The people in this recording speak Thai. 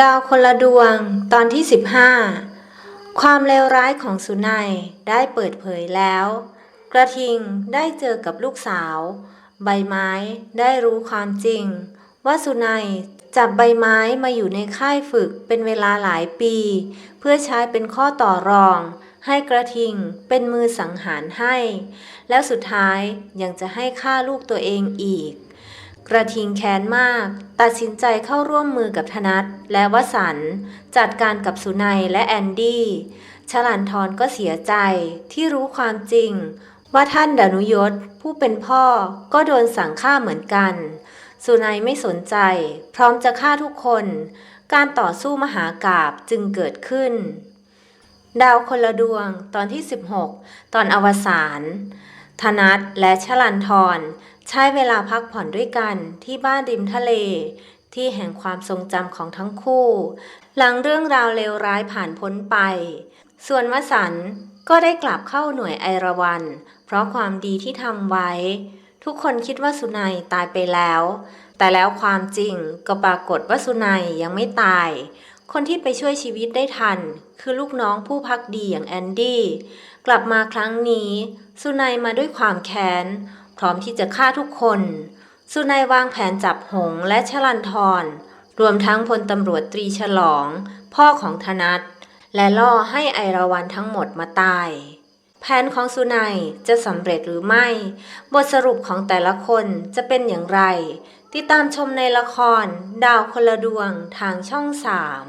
ดาวคนละดวงตอนที่ 15 ความเลวร้ายของสุนัยได้เปิดเผยแล้ว กระทิงได้เจอกับลูกสาว ใบไม้ได้รู้ความจริง ว่าสุนัยจับใบไม้มาอยู่ในค่ายฝึกเป็นเวลาหลายปี เพื่อใช้เป็นข้อต่อรอง ให้กระทิงเป็นมือสังหารให้ แล้วสุดท้ายยังจะให้ฆ่าลูกตัวเองอีก กระทิงแค้นมาก ตัดสินใจเข้าร่วมมือกับธนัทและวสันต์จัดการกับสุนัยและแอนดี้ชลันทรก็เสียใจที่รู้ความจริง ว่าท่านดานุยศผู้เป็นพ่อก็โดนสั่งฆ่าเหมือนกัน สุนัยไม่สนใจ พร้อมจะฆ่าทุกคน การต่อสู้มหากาบจึงเกิดขึ้น ดาวคนละดวงตอนที่ 16 ตอนอวสาน ธนัทและชลันทรใช้เวลาพักผ่อนด้วยกันที่บ้านริมทะเล ที่แห่งความทรงจำของทั้งคู่ หลังเรื่องราวเลวร้ายผ่านพ้นไป ส่วนวสันต์ก็ได้กลับเข้าหน่วยไอรวัน เพราะความดีที่ทำไว้ ทุกคนคิดว่าสุนัยตายไปแล้ว แต่แล้วความจริงก็ปรากฏว่าสุนัยยังไม่ตาย คนที่ไปช่วยชีวิตได้ทัน คือลูกน้องผู้พักดีอย่างแอนดี้ กลับมาครั้งนี้สุนัยมาด้วยความแค้น พร้อมที่จะฆ่าทุกคน สุนัยวางแผนจับหงและชลันทรรวมทั้งพลตำรวจตรีฉลอง พ่อของธนัทและล่อให้ไอราวันทั้งหมดมาตาย แผนของสุนัยจะสำเร็จหรือไม่ บทสรุปของแต่ละคนจะเป็นอย่างไร ติดตามชมในละคร ดาวคนละดวงทางช่องสาม